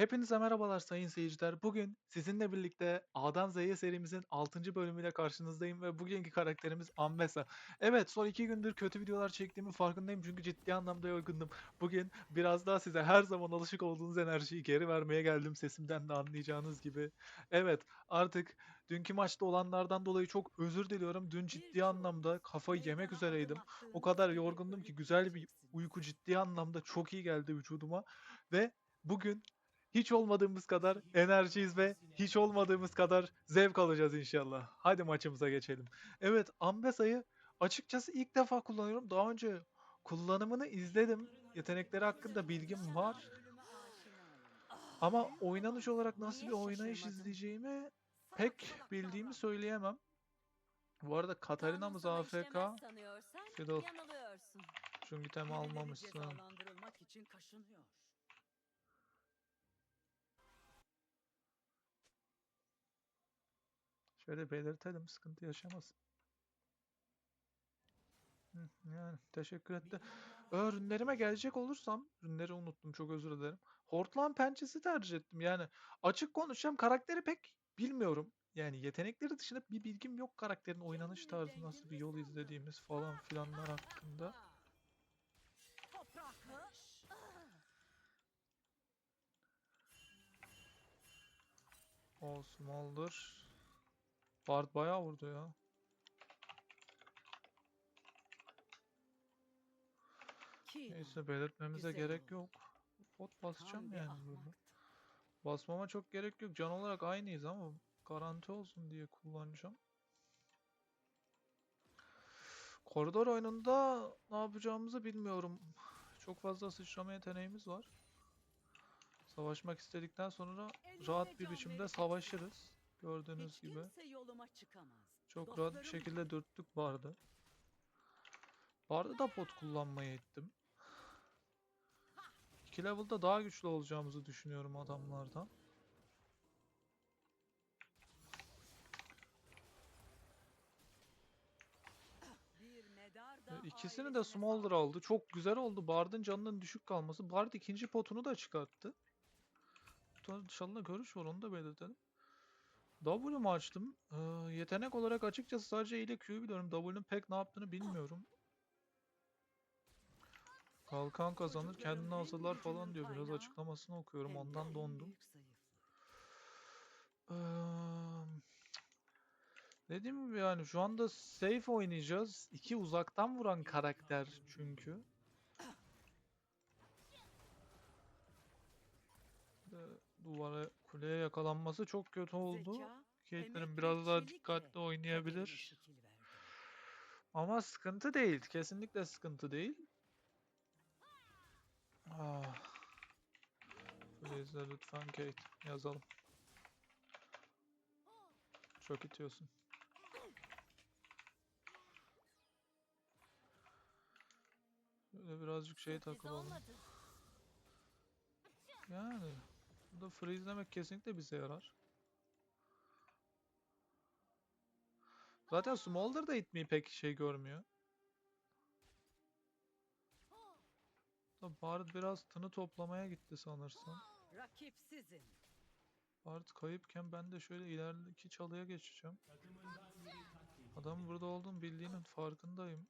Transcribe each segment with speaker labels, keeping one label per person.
Speaker 1: Hepinize merhabalar sayın seyirciler. Bugün sizinle birlikte A'dan Z'ye serimizin 6. bölümüyle karşınızdayım ve bugünkü karakterimiz Ambessa. Evet son 2 gündür kötü videolar çektiğimin farkındayım çünkü ciddi anlamda yorgundum. Bugün biraz daha size her zaman alışık olduğunuz enerjiyi geri vermeye geldim sesimden de anlayacağınız gibi. Evet artık dünkü maçta olanlardan dolayı çok özür diliyorum. Dün ciddi anlamda kafayı yemek üzereydim. O kadar yorgundum ki güzel bir uyku ciddi anlamda çok iyi geldi vücuduma ve bugün hiç olmadığımız kadar enerjiyiz ve hiç olmadığımız kadar zevk alacağız inşallah. Hadi maçımıza geçelim. Evet Ambesa'yı açıkçası ilk defa kullanıyorum. Daha önce kullanımını izledim. Yetenekleri hakkında bilgim var. Ama oynanış olarak nasıl bir oynayış izleyeceğimi pek bildiğimi söyleyemem. Bu arada Katarina'mız AFK. Fiddle. Tema almamışsın. Şöyle belirtelim sıkıntı yaşamasın. Hı, Yani teşekkür etti. Ee, Ürünlerime gelecek olursam, ürünleri unuttum çok özür dilerim. Hortlan pençesi tercih ettim. Yani açık konuşacağım karakteri pek bilmiyorum. Yani yetenekleri dışında bir bilgim yok karakterin oynanış tarzı nasıl bir yol izlediğimiz falan filanlar hakkında.
Speaker 2: Toprak.
Speaker 1: O small'dır. Bard bayağı vurdu ya. Neyse belirtmemize
Speaker 2: Güzel
Speaker 1: gerek yok. Bot basacağım yani
Speaker 2: ahmaktı.
Speaker 1: Basmama çok gerek yok. Can olarak aynıyız ama garanti olsun diye kullanacağım. Koridor oyununda ne yapacağımızı bilmiyorum. Çok fazla sıçrama yeteneğimiz var. Savaşmak istedikten sonra rahat bir biçimde savaşırız. Gördüğünüz
Speaker 2: Hiç
Speaker 1: gibi.
Speaker 2: kimse yoluma çıkamaz.
Speaker 1: Çok rahat bir
Speaker 2: Dostlarım
Speaker 1: şekilde dürttük Bard'ı. Bard'ı da pot kullanmayı ettim. 2 level'da daha güçlü olacağımızı düşünüyorum adamlardan.
Speaker 2: Bir medar da
Speaker 1: İkisini de Smolder aldı. Çok güzel oldu. Bard'ın canının düşük kalması. Bard ikinci potunu da çıkarttı. İnşallah görüş var onu da belirtelim. W'mu açtım. Ee, yetenek olarak açıkçası sadece E ile Q'yu biliyorum. W'nun pek ne yaptığını bilmiyorum. Kalkan kazanır, kendini hazırlar falan diyor. Biraz açıklamasını okuyorum.
Speaker 2: de
Speaker 1: Ondan dondum. Eee, Dediğim gibi yani şu anda safe oynayacağız. İki uzaktan vuran karakter çünkü. Ee, Duvara kuleye yakalanması çok kötü oldu.
Speaker 2: Ve
Speaker 1: biraz daha dikkatli oynayabilir. Ama sıkıntı değil. Kesinlikle sıkıntı değil. Ah. Freeze lütfen Kate yazalım. Çok itiyorsun. Böyle birazcık şey takılalım. Yani burada freezelemek kesinlikle bize yarar. Zaten Smolder da itmeyi pek şey görmüyor. Bard biraz tını toplamaya gitti sanırsam.
Speaker 2: Rakip sizin.
Speaker 1: Bard kayıpken ben de şöyle ilerideki çalıya geçeceğim. Adam burada olduğunu bildiğinin farkındayım.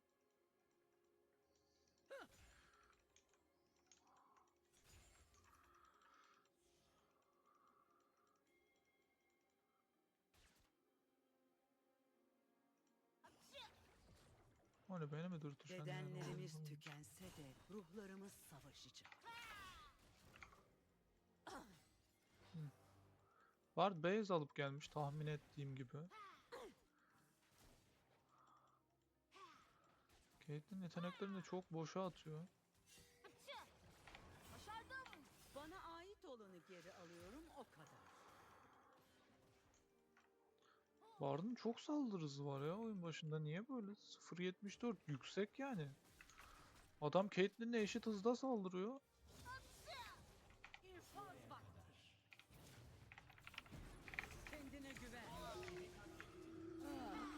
Speaker 1: O ne beni mi dürtüşen? yani?
Speaker 2: Bedenlerimiz tükense de ruhlarımız savaşacak.
Speaker 1: Bard base alıp gelmiş tahmin ettiğim gibi. Caitlyn yeteneklerini çok boşa atıyor. Bard'ın çok saldırı hızı var ya oyun başında. Niye böyle? 0.74 yüksek yani. Adam Caitlyn'le eşit hızda saldırıyor.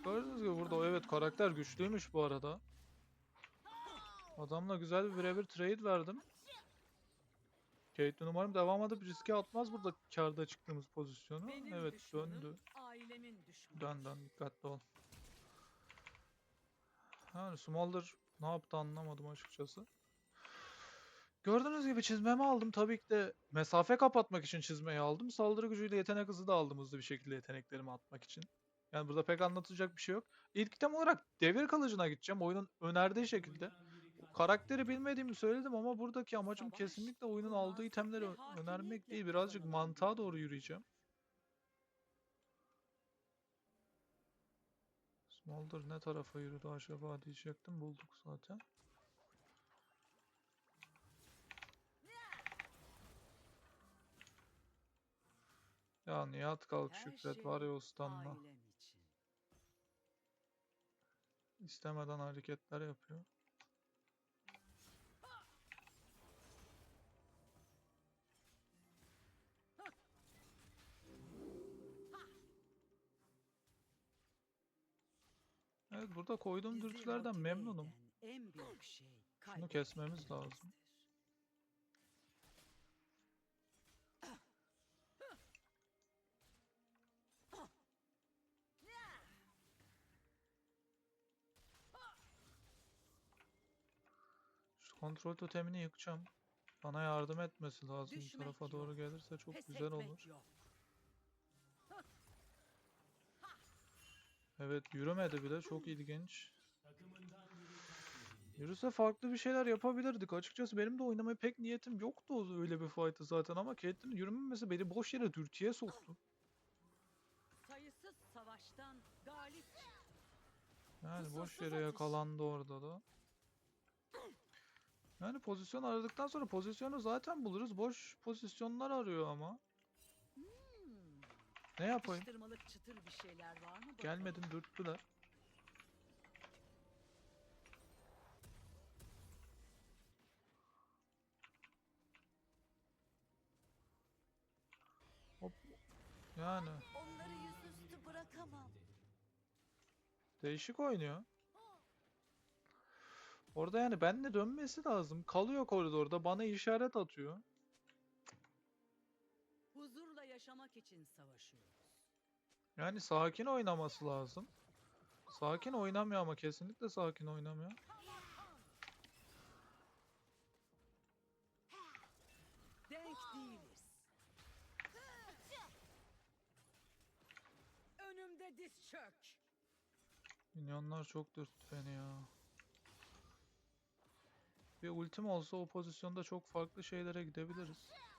Speaker 1: Gördüğünüz gibi burada evet karakter güçlüymüş bu arada. Adamla güzel bir birebir trade verdim. Caitlyn umarım devam edip riske atmaz burada karda çıktığımız pozisyonu.
Speaker 2: Benim
Speaker 1: evet
Speaker 2: düşmanım,
Speaker 1: döndü.
Speaker 2: Ailemin düşmanı.
Speaker 1: Dön dön dikkatli ol. Yani Smolder ne yaptı anlamadım açıkçası. Gördüğünüz gibi çizmemi aldım. Tabii ki de mesafe kapatmak için çizmeyi aldım. Saldırı gücüyle yetenek hızı da aldım hızlı bir şekilde yeteneklerimi atmak için. Yani burada pek anlatacak bir şey yok. İlk item olarak devir kalıcına gideceğim. Oyunun önerdiği şekilde. Karakteri bilmediğimi söyledim ama buradaki amacım kesinlikle oyunun aldığı itemleri önermek değil. Birazcık mantığa doğru yürüyeceğim. Smolder ne tarafa yürüdü acaba diyecektim. Bulduk zaten. Ya Nihat kalk
Speaker 2: Her
Speaker 1: Şükret var ya
Speaker 2: şey
Speaker 1: ustanla. İstemeden hareketler yapıyor. Evet burada koyduğum
Speaker 2: Bizi
Speaker 1: dürtülerden
Speaker 2: motive
Speaker 1: memnunum.
Speaker 2: eden En büyük şey
Speaker 1: Şunu kesmemiz lazım. Şu kontrol totemini yıkacağım. Bana yardım etmesi lazım. Bu
Speaker 2: Düşmek
Speaker 1: tarafa
Speaker 2: yok.
Speaker 1: doğru gelirse çok
Speaker 2: Pes
Speaker 1: güzel
Speaker 2: etmek
Speaker 1: olur.
Speaker 2: yok.
Speaker 1: Evet yürümedi bile çok ilginç. Yürüse farklı bir şeyler yapabilirdik. Açıkçası benim de oynamaya pek niyetim yoktu o- öyle bir fight'ı zaten ama Caitlyn'in yürümemesi beni boş yere dürtüye soktu.
Speaker 2: Sayısız savaştan galip
Speaker 1: Yani boş yere yakalandı orada da. Yani pozisyon aradıktan sonra pozisyonu zaten buluruz. Boş pozisyonlar arıyor ama. Ne yapayım?
Speaker 2: Atıştırmalık çıtır bir şeyler var mı? bakalım?
Speaker 1: Gelmedin dürttüler. Hop. Yani
Speaker 3: Onları yüzüstü bırakamam.
Speaker 1: değişik oynuyor. Orada yani benle dönmesi lazım. Kalıyor koridorda bana işaret atıyor.
Speaker 2: Yaşamak için savaşıyoruz.
Speaker 1: Yani sakin oynaması lazım. Sakin oynamıyor ama kesinlikle sakin oynamıyor.
Speaker 2: Denk değiliz. Önümde diz çök.
Speaker 1: Minyonlar çok dürttü beni ya. Bir ultim olsa o pozisyonda çok farklı şeylere gidebiliriz.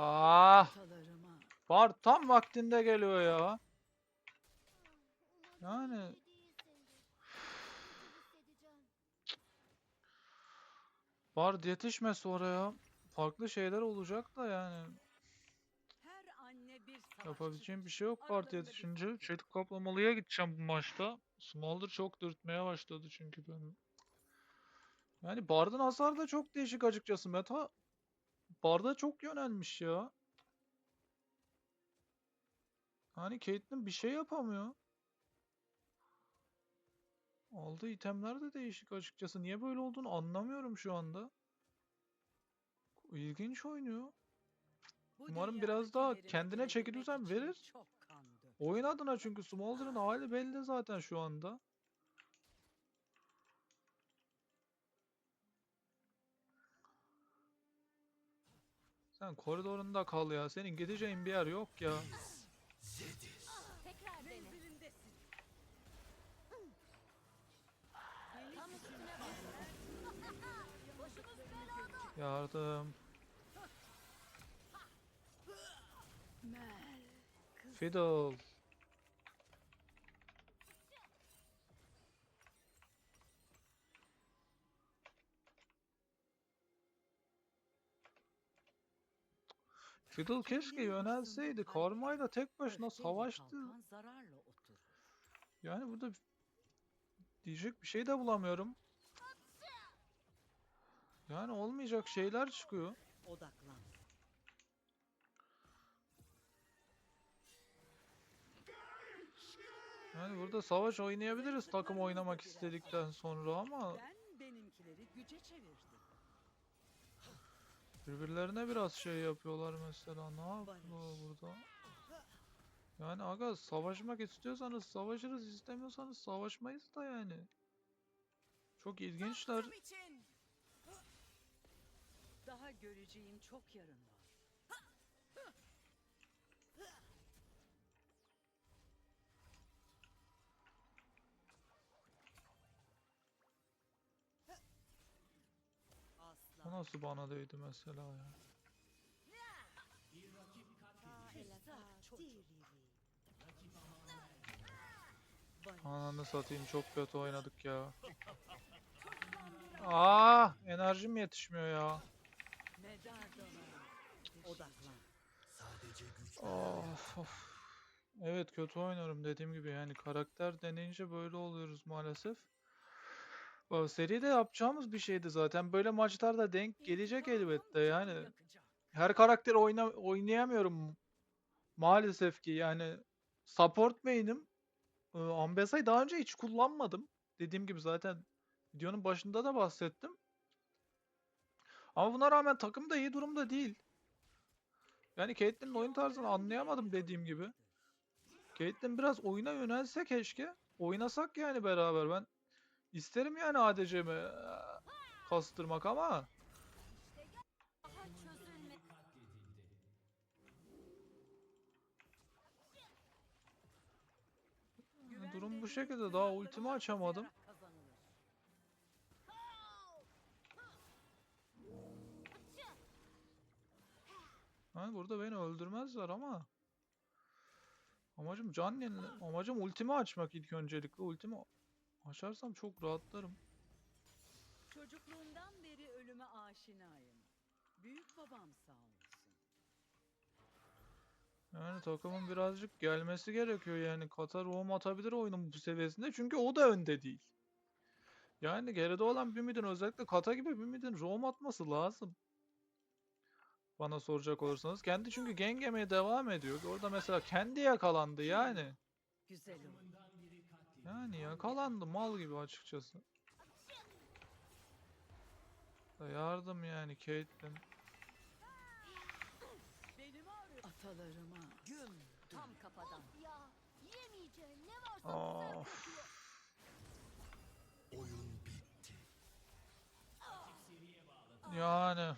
Speaker 1: Ah, var tam vaktinde geliyor ya. Yani-. Var yetişmesi oraya. Farklı şeyler olacak da yani. Yapabileceğim bir şey yok
Speaker 2: fark yok.
Speaker 1: Çelik kaplamalıya gideceğim bu maçta. Smolder çok dürtmeye başladı çünkü benim. Yani Bard'ın hasarı da çok değişik açıkçası. Meta Bard'a çok yönelmiş ya. Hani Caitlyn bir şey yapamıyor. Aldığı itemler de değişik açıkçası. Niye böyle olduğunu anlamıyorum şu anda. İlginç oynuyor. Umarım biraz daha kendine
Speaker 2: için
Speaker 1: verir. Oyun adına çünkü Smolder'ın hali belli zaten şu anda. Sen koridorunda kal ya. Senin gideceğin bir yer yok ya.
Speaker 3: Tekrar dene.
Speaker 1: Yardım. Fiddle. Fiddle keşke yönelseydi. Karma'yla tek başına savaştı. Yani burada diyecek bir şey de bulamıyorum. Yani olmayacak şeyler çıkıyor.
Speaker 2: Odaklan.
Speaker 1: Yani burada savaş oynayabiliriz takım oynamak istedikten sonra ama
Speaker 2: Ben benimkileri güce çevirdim.
Speaker 1: Birbirlerine biraz şey yapıyorlar mesela. Ne yapıyorlar burada? Yani aga savaşmak istiyorsanız savaşırız, istemiyorsanız savaşmayız da yani. Çok ilginçler.
Speaker 2: Daha göreceğin çok yarın var.
Speaker 1: Nasıl bana değdi mesela ya? Ananı satayım çok kötü oynadık ya. Aa, enerjim yetişmiyor ya. Of, of. Evet kötü oynuyorum dediğim gibi yani karakter deneyince böyle oluyoruz maalesef. Aa, Seride yapacağımız bir şeydi zaten. Böyle maçlarda denk gelecek elbette yani. Her karakteri oyna oynayamıyorum maalesef ki yani support main'im. Ee, daha önce hiç kullanmadım. Dediğim gibi zaten videonun başında da bahsettim. Ama buna rağmen takım da iyi durumda değil. Yani Caitlyn'in oyun tarzını anlayamadım dediğim gibi. Caitlyn biraz oyuna yönelse keşke. Oynasak yani beraber. Ben isterim yani ADC'mi eee, kastırmak ama durum bu şekilde. Daha ultimi açamadım. Yani burada beni öldürmezler ama amacım can yenile amacım ultimi açmak ilk öncelikle. Ultimi açarsam çok rahatlarım.
Speaker 2: Çocukluğumdan beri ölüme aşinayım. Büyük babam sağ olsun.
Speaker 1: Yani takımın birazcık gelmesi gerekiyor yani. Katar roam atabilir oyunun bu seviyesinde çünkü o da önde değil. Yani geride olan bir midin özellikle Kata gibi bir midin roam atması lazım. Bana soracak olursanız. Kendi çünkü gank yemeye devam ediyor. Orada mesela kendi yakalandı yani.
Speaker 2: Güzel oldu.
Speaker 1: Yani yakalandı mal gibi açıkçası. Da yardım yani Caitlyn.
Speaker 2: Atalarıma güm.
Speaker 3: Tam kafadan. Ya yemeyeceğin ne varsa
Speaker 1: Of. Yani.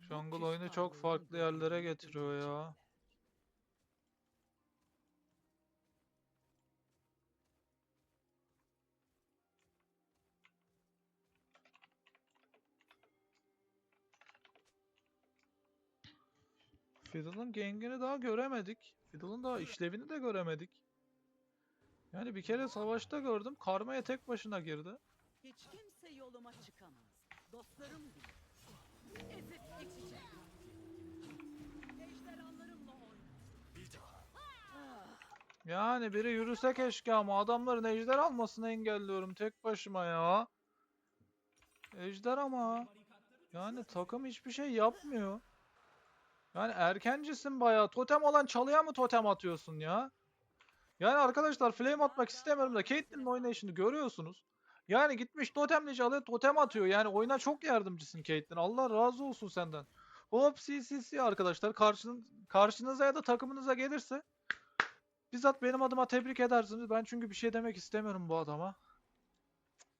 Speaker 1: Jungle oyunu çok farklı yerlere getiriyor ya. Fiddle'ın gengini daha göremedik. Fiddle'ın daha işlevini de göremedik. Yani bir kere savaşta gördüm. Karmaya tek başına girdi.
Speaker 2: Hiç kimse yoluma çıkamaz. Dostlarım bile. Ezip geçeceğim. Ejderhalarımla oyna. Ah,
Speaker 1: Yani biri yürüse keşke ama adamların ejder almasını engelliyorum tek başıma ya. Ejder ama. Yani takım hiçbir şey yapmıyor. Yani erkencisin bayağı. Totem olan çalıya mı totem atıyorsun ya? Yani arkadaşlar flame atmak istemiyorum da Caitlyn'in oynayışını görüyorsunuz. Yani gitmiş totemli çalıya totem atıyor. Yani oyuna çok yardımcısın Caitlyn. Allah razı olsun senden. Hop CCC arkadaşlar karşınız, karşınıza ya da takımınıza gelirse Bizzat benim adıma tebrik edersiniz. Ben çünkü bir şey demek istemiyorum bu adama.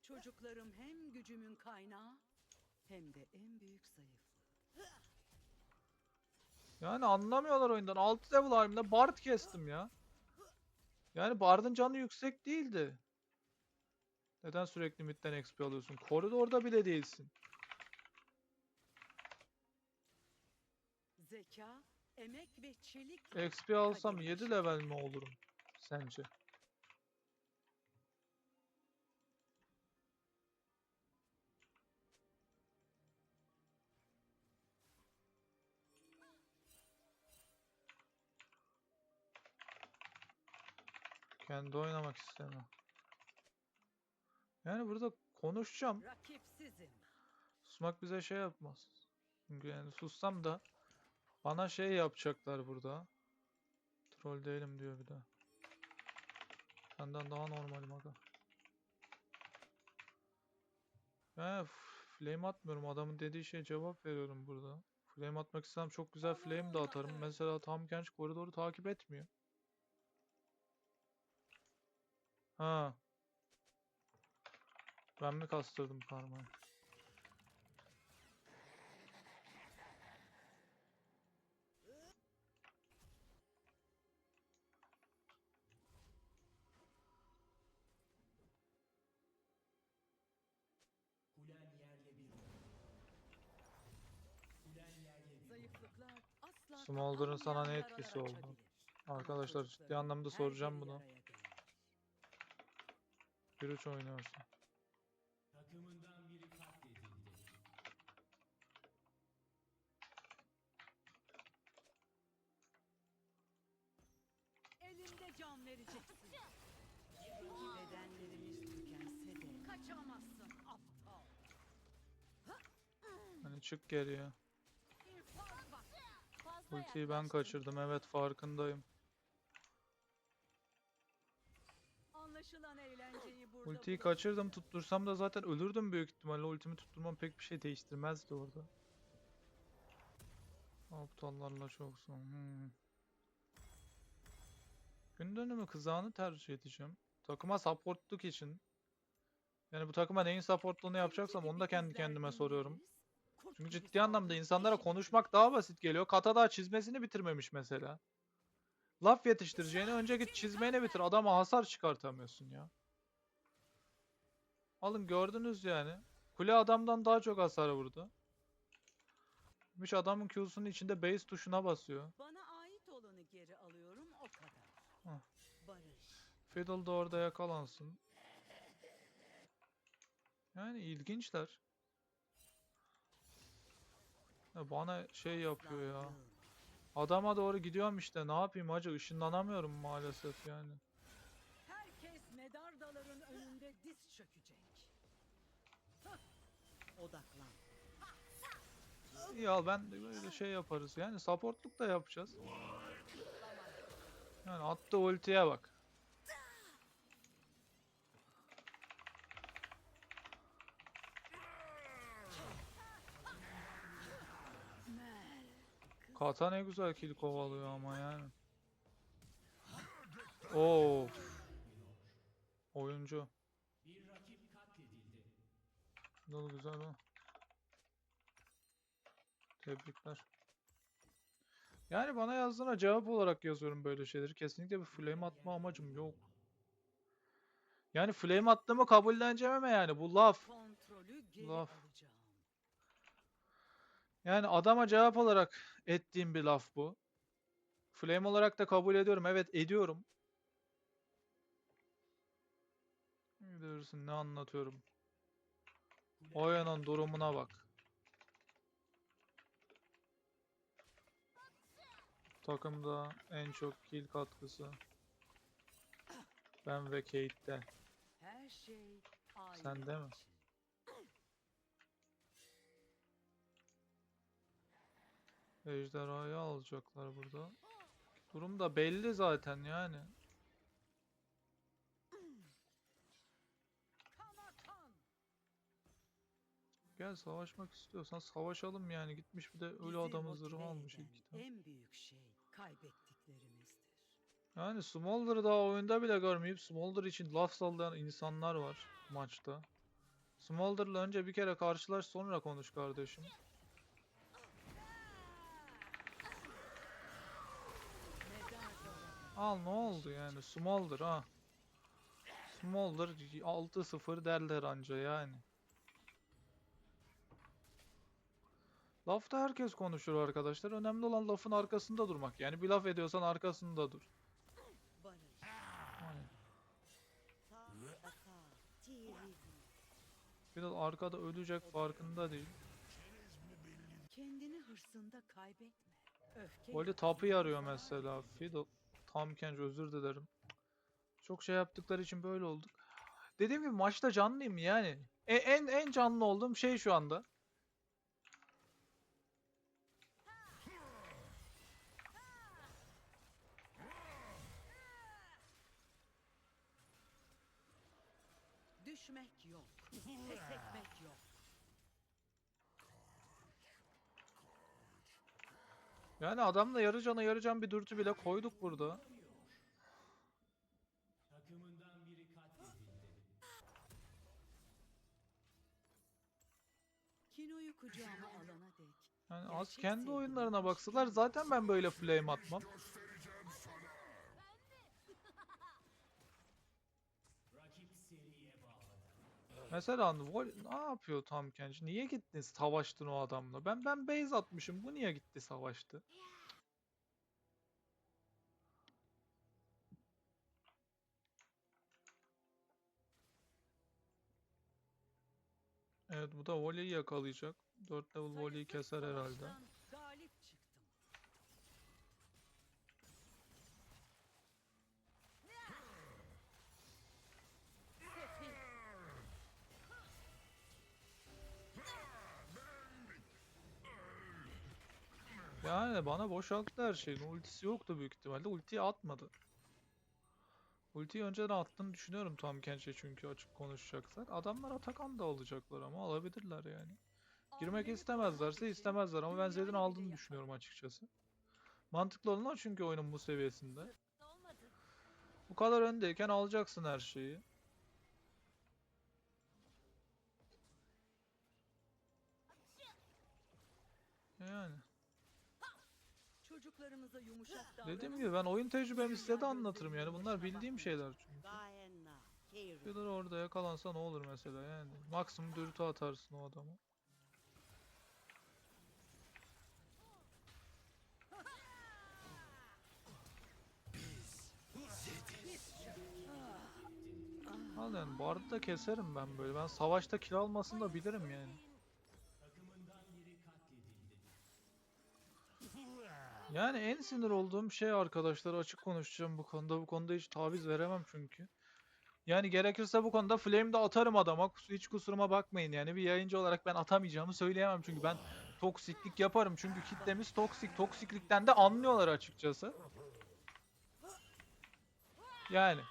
Speaker 2: Çocuklarım hem gücümün kaynağı hem de en büyük zayıflığı.
Speaker 1: Yani anlamıyorlar oyundan. 6 level halimde Bard kestim ya. Yani Bard'ın canı yüksek değildi. Neden sürekli midden XP alıyorsun? Koridorda bile değilsin.
Speaker 2: Zeka, emek ve çelik.
Speaker 1: XP alsam 7 level mi olurum sence? Kendi oynamak istemem. Yani burada konuşacağım. Susmak bize şey yapmaz. Çünkü yani sussam da bana şey yapacaklar burada. Troll değilim diyor bir de. Senden daha normalim aga. F- flame atmıyorum. Adamın dediği şeye cevap veriyorum burada. Flame atmak istem çok güzel flame de atarım. Mesela tam genç koridoru takip etmiyor. Ha. Ben mi kastırdım
Speaker 2: asla
Speaker 1: Smolder'ın sana ne etkisi oldu? Arkadaşlar ciddi anlamda soracağım bunu. 1-3 oynuyorsun.
Speaker 4: Takımından biri katledildi.
Speaker 2: Elinde can vereceksin. Bedenlerimiz tükense de kaçamazsın aptal.
Speaker 1: Hani çık geriye.
Speaker 2: Vakti.
Speaker 3: Fazla
Speaker 1: Ultiyi ben
Speaker 3: yaklaştın.
Speaker 1: kaçırdım. Evet farkındayım.
Speaker 2: Anlaşılan eğlenceyi burada
Speaker 1: Ultiyi kaçırdım. Tuttursam da zaten ölürdüm büyük ihtimalle. Ultimi tutturmam pek bir şey değiştirmezdi orada. Aptallarla çoksun. Hmm. Gün dönümü kızağını tercih edeceğim. Takıma supportluk için. Yani bu takıma neyin supportluğunu yapacaksam onu da kendi kendime soruyorum. Çünkü ciddi anlamda insanlara konuşmak daha basit geliyor. Kata daha çizmesini bitirmemiş mesela. Laf yetiştireceğini önce git çizmeni bitir. Adama hasar çıkartamıyorsun ya. Alın gördünüz yani. Kule adamdan daha çok hasar vurdu. Gitmiş adamın Q'sunun içinde base tuşuna basıyor.
Speaker 2: Bana ait olanı geri alıyorum o kadar. Barış.
Speaker 1: Fiddle da orada yakalansın. Yani ilginçler. Ya bana şey yapıyor ya. Adama doğru gidiyorum işte. Ne yapayım hacı? Işınlanamıyorum maalesef yani.
Speaker 2: Herkes medardaların önünde diz çökecek. Odaklan.
Speaker 1: Al ben de böyle şey yaparız. Yani supportluk da yapacağız. Yani attı ultiye bak. Kata ne güzel kill kovalıyor ama yani. Oo. Oyuncu.
Speaker 4: Bir rakip katledildi.
Speaker 1: Dolu güzel o. Tebrikler. Yani bana yazdığına cevap olarak yazıyorum böyle şeyleri. Kesinlikle bir flame atma amacım yok. Yani flame attığımı kabulleneceğim ama yani bu laf. Laf. Yani adama cevap olarak ettiğim bir laf bu. Flame olarak da kabul ediyorum. Evet ediyorum. Bilirsin ne anlatıyorum. Oyunun durumuna bak. Takımda en çok kill katkısı. Ben ve Kate'de.
Speaker 2: Her şey
Speaker 1: Sende mi? Ejderhayı alacaklar burada. Durum da belli zaten yani. Gel savaşmak istiyorsan savaşalım yani. Gitmiş bir de ölü adamı zırhı almış ilk tane.
Speaker 2: En büyük şey kaybettiklerimizdir.
Speaker 1: Yani Smolder'ı daha oyunda bile görmeyip Smolder için laf sallayan insanlar var maçta. Smolder'la önce bir kere karşılaş sonra konuş kardeşim. Al ne oldu yani Smolder ha. Smolder 6-0 derler anca yani. Lafta herkes konuşur arkadaşlar. Önemli olan lafın arkasında durmak. Yani bir laf ediyorsan arkasında dur. Biraz arkada ölecek farkında değil.
Speaker 2: Kendini hırsında kaybetme. Öfke
Speaker 1: Voli tapı yarıyor mesela. Fiddle. Tam Kench özür dilerim. Çok şey yaptıkları için böyle olduk. Dediğim gibi maçta canlıyım yani. E- en en canlı olduğum şey şu anda.
Speaker 2: Düşmek yok. Pes etmek yok.
Speaker 1: Yani adamla yarı cana yarı can bir dürtü bile koyduk burada.
Speaker 4: Takımından biri katledildi.
Speaker 2: Kinoyu kucağıma alana dek.
Speaker 1: Yani az kendi oyunlarına baksalar zaten ben böyle flame atmam. Mesela Vol- ne yapıyor Tam Kench? Niye gittin savaştın o adamla? Ben ben base atmışım. Bu niye gitti savaştı? Evet bu da voleyi yakalayacak. 4 level voleyi keser herhalde. Yani bana boşalttı her şeyin. Ultisi yoktu büyük ihtimalle. Ultiyi atmadı. Ultiyi önceden attığını düşünüyorum Tam Kench'e çünkü açık konuşacaksak. Adamlar Atakan da alacaklar ama alabilirler yani. Girmek istemezlerse istemezler ama ben Zed'in aldığını düşünüyorum açıkçası. Mantıklı olan o çünkü oyunun bu seviyesinde. Bu kadar öndeyken alacaksın her şeyi. Yani.
Speaker 2: Çocuklarımıza yumuşak
Speaker 1: Dediğim gibi ben oyun tecrübemi size de anlatırım yani. Bunlar bildiğim şeyler çünkü. Fiddler orada yakalansa ne olur mesela yani. Maksimum dürtü atarsın o adamı. Al yani Bard'ı da keserim ben böyle. Ben savaşta kill almasını da bilirim yani. Yani en sinir olduğum şey arkadaşlar açık konuşacağım bu konuda. Bu konuda hiç taviz veremem çünkü. Yani gerekirse bu konuda flame de atarım adama. Hiç kusuruma bakmayın yani. Bir yayıncı olarak ben atamayacağımı söyleyemem çünkü ben toksiklik yaparım. Çünkü kitlemiz toksik. Toksiklikten de anlıyorlar açıkçası. Yani.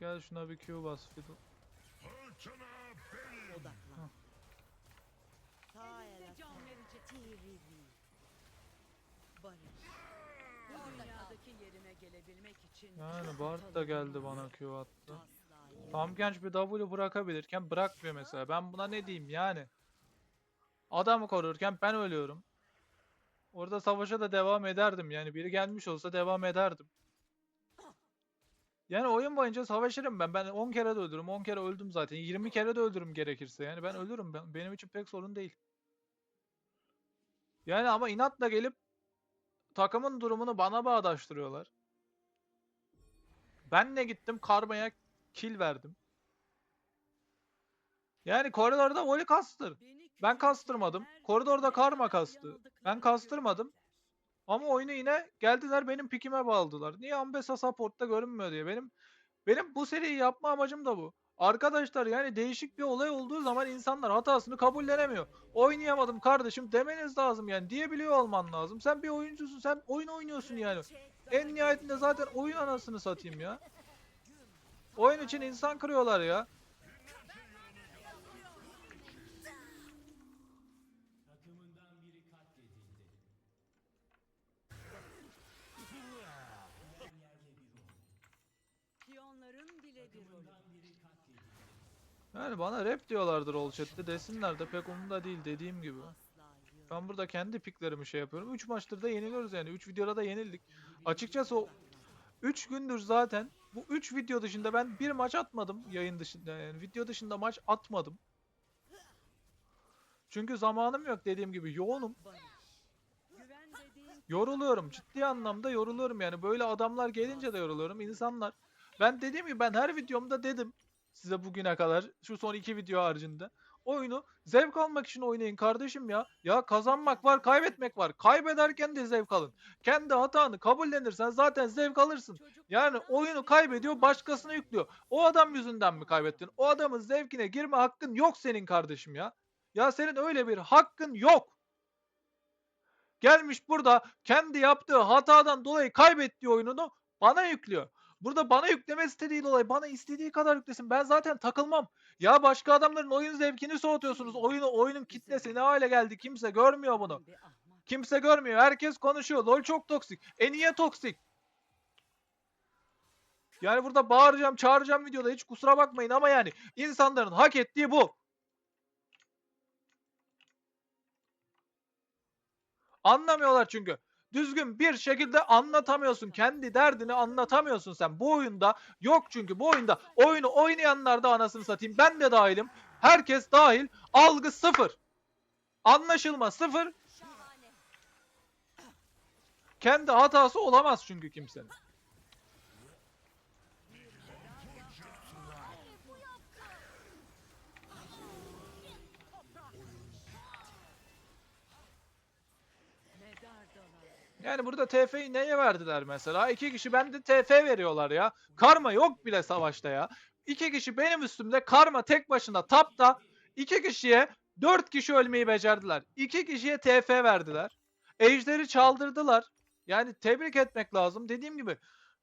Speaker 1: Gel şuna bir Q bas Fiddle.
Speaker 5: Odaklan.
Speaker 2: Can.
Speaker 5: Barış.
Speaker 2: Bu dünyadaki gelebilmek için
Speaker 1: Yani Bard da geldi bana Q attı. Tam genç bir W bırakabilirken bırakmıyor mesela. Ben buna ne diyeyim yani? Adamı korurken ben ölüyorum. Orada savaşa da devam ederdim yani. Biri gelmiş olsa devam ederdim. Yani oyun boyunca savaşırım ben. Ben 10 kere de öldürürüm. 10 kere öldüm zaten. 20 kere de öldürürüm gerekirse. Yani ben ölürüm. Ben, benim için pek sorun değil. Yani ama inatla gelip takımın durumunu bana bağdaştırıyorlar. Ben ne gittim karmaya kill verdim. Yani koridorda voli kastır. Ben kastırmadım. Koridorda karma kastı. Ben kastırmadım. Ama oyunu yine geldiler benim pikime bağladılar. Niye Ambessa support'ta görünmüyor diye. Benim benim bu seriyi yapma amacım da bu. Arkadaşlar yani değişik bir olay olduğu zaman insanlar hatasını kabullenemiyor. Oynayamadım kardeşim demeniz lazım yani. Diyebiliyor olman lazım. Sen bir oyuncusun. Sen oyun oynuyorsun yani. En nihayetinde zaten oyun anasını satayım ya. Oyun için insan kırıyorlar ya.
Speaker 4: Takımından biri katledildi. Yerle bir oldu.
Speaker 2: Piyonların bile bir rolü.
Speaker 4: Takımından biri katledildi.
Speaker 1: Yani bana rap diyorlardır ol chat'te desinler de pek umurumda değil dediğim gibi. Ben burada kendi piklerimi şey yapıyorum. 3 maçtır da yeniliyoruz yani. 3 videoda da yenildik. Açıkçası o 3 gündür zaten bu 3 video dışında ben bir maç atmadım yayın dışında yani video dışında maç atmadım. Çünkü zamanım yok dediğim gibi yoğunum. Yoruluyorum. Ciddi anlamda yoruluyorum yani. Böyle adamlar gelince de yoruluyorum. İnsanlar Ben dediğim gibi ben her videomda dedim size bugüne kadar şu son iki video haricinde. Oyunu zevk almak için oynayın kardeşim ya. Ya kazanmak var, kaybetmek var. Kaybederken de zevk alın. Kendi hatanı kabullenirsen zaten zevk alırsın. Yani oyunu kaybediyor, başkasına yüklüyor. O adam yüzünden mi kaybettin? O adamın zevkine girme hakkın yok senin kardeşim ya. Ya senin öyle bir hakkın yok. Gelmiş burada kendi yaptığı hatadan dolayı kaybettiği oyununu bana yüklüyor. Burada bana yüklemesi de değil olay. Bana istediği kadar yüklesin. Ben zaten takılmam. Ya başka adamların oyun zevkini soğutuyorsunuz. Oyunu, oyunun kitlesi ne hale geldi kimse görmüyor bunu. Kimse görmüyor. Herkes konuşuyor. LoL çok toksik. E niye toksik? Yani burada bağıracağım, çağıracağım videoda hiç kusura bakmayın ama yani insanların hak ettiği bu. Anlamıyorlar çünkü. Düzgün bir şekilde anlatamıyorsun. Kendi derdini anlatamıyorsun sen. Bu oyunda yok çünkü bu oyunda oyunu oynayanlar da anasını satayım. Ben de dahilim. Herkes dahil. Algı sıfır. Anlaşılma sıfır. Kendi hatası olamaz çünkü kimsenin. Yani burada TF'yi neye verdiler mesela? İki kişi bende TF veriyorlar ya. Karma yok bile savaşta ya. İki kişi benim üstümde karma tek başına tapta. iki kişiye dört kişi ölmeyi becerdiler. İki kişiye TF verdiler. Ejderi çaldırdılar. Yani tebrik etmek lazım. Dediğim gibi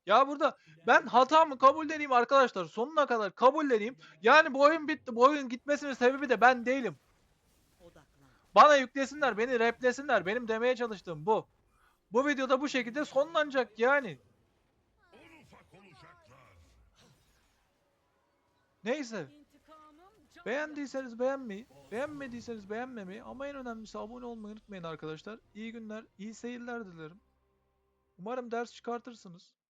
Speaker 1: ya burada ben hatamı kabulleneyim arkadaşlar. Sonuna kadar kabulleneyim. Yani bu oyun bitti. Bu oyun gitmesinin sebebi de ben değilim. Bana yüklesinler, beni replesinler. Benim demeye çalıştığım bu. Bu videoda bu şekilde sonlanacak yani. Neyse. Beğendiyseniz beğenmeyi, beğenmediyseniz beğenmemeyi ama en önemlisi abone olmayı unutmayın arkadaşlar. İyi günler, iyi seyirler dilerim. Umarım ders çıkartırsınız.